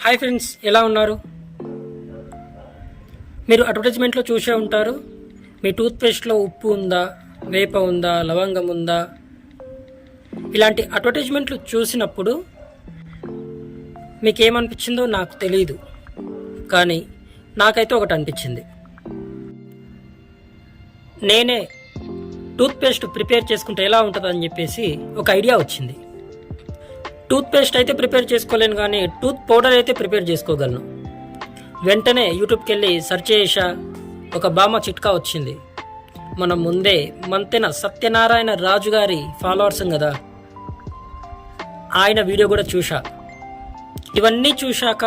Hi friends ఎలా ఉన్నారు? మీరు అడ్వర్టైజ్మెంట్లో చూసే ఉంటారు. మీ టూత్పేస్ట్లో ఉప్పు ఉందా వేప ఉందా లవంగం ఉందా? ఇలాంటి అడ్వర్టైజ్మెంట్లు చూసినప్పుడు మీకేమనిపించిందో నాకు తెలియదు కానీ నాకైతే ఒకటి అనిపించింది. నేనే టూత్పేస్ట్ ప్రిపేర్ చేసుకుంటే ఎలా ఉంటుందని చెప్పేసి ఒక ఐడియా వచ్చింది. టూత్పేస్ట్ అయితే ప్రిపేర్ చేసుకోలేను కానీ టూత్ పౌడర్ అయితే ప్రిపేర్ చేసుకోగలను. వెంటనే యూట్యూబ్కి వెళ్ళి సెర్చ్ చేసా ఒక బామ చిట్కా వచ్చింది. మనం ముందే మంతెన సత్యనారాయణ రాజు గారి ఫాలోవర్స్ కదా. ఆయన వీడియో కూడా చూశా ఇవన్నీ చూశాక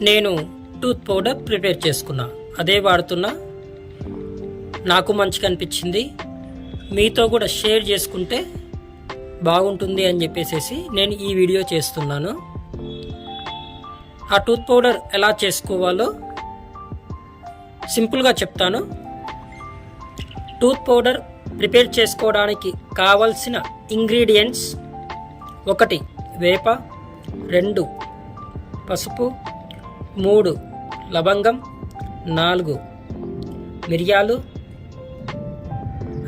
నేను టూత్ పౌడర్ ప్రిపేర్ చేసుకున్నా. అదే వాడుతున్నా. నాకు మంచిగా అనిపించింది. మీతో కూడా షేర్ చేసుకుంటే బాగుంటుంది అని చెప్పేసి నేను ఈ వీడియో చేస్తున్నాను. ఆ టూత్ పౌడర్ ఎలా చేసుకోవాలో సింపుల్గా చెప్తాను. టూత్ పౌడర్ ప్రిపేర్ చేసుకోవడానికి కావలసిన ఇంగ్రీడియంట్స్ ఒకటి వేప రెండు పసుపు మూడు లవంగం నాలుగు మిరియాలు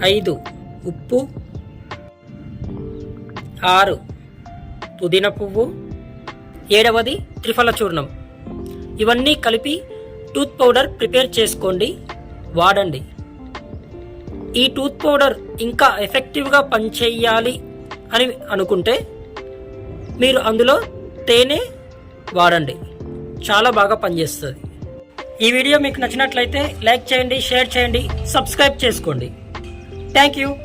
ఐదు ఉప్పు ఆరు. పుదీనా పువ్వు. ఏడవది త్రిఫల చూర్ణం. ఇవన్నీ కలిపి టూత్ పౌడర్ ప్రిపేర్ చేసుకోండి. వాడండి. ఈ టూత్ పౌడర్ ఇంకా ఎఫెక్టివ్గా పనిచేయాలి అని అనుకుంటే మీరు అందులో తేనె వాడండి. చాలా బాగా పనిచేస్తుంది. ఈ వీడియో మీకు నచ్చినట్లయితే లైక్ చేయండి షేర్ చేయండి సబ్స్క్రైబ్ చేసుకోండి. Thank you.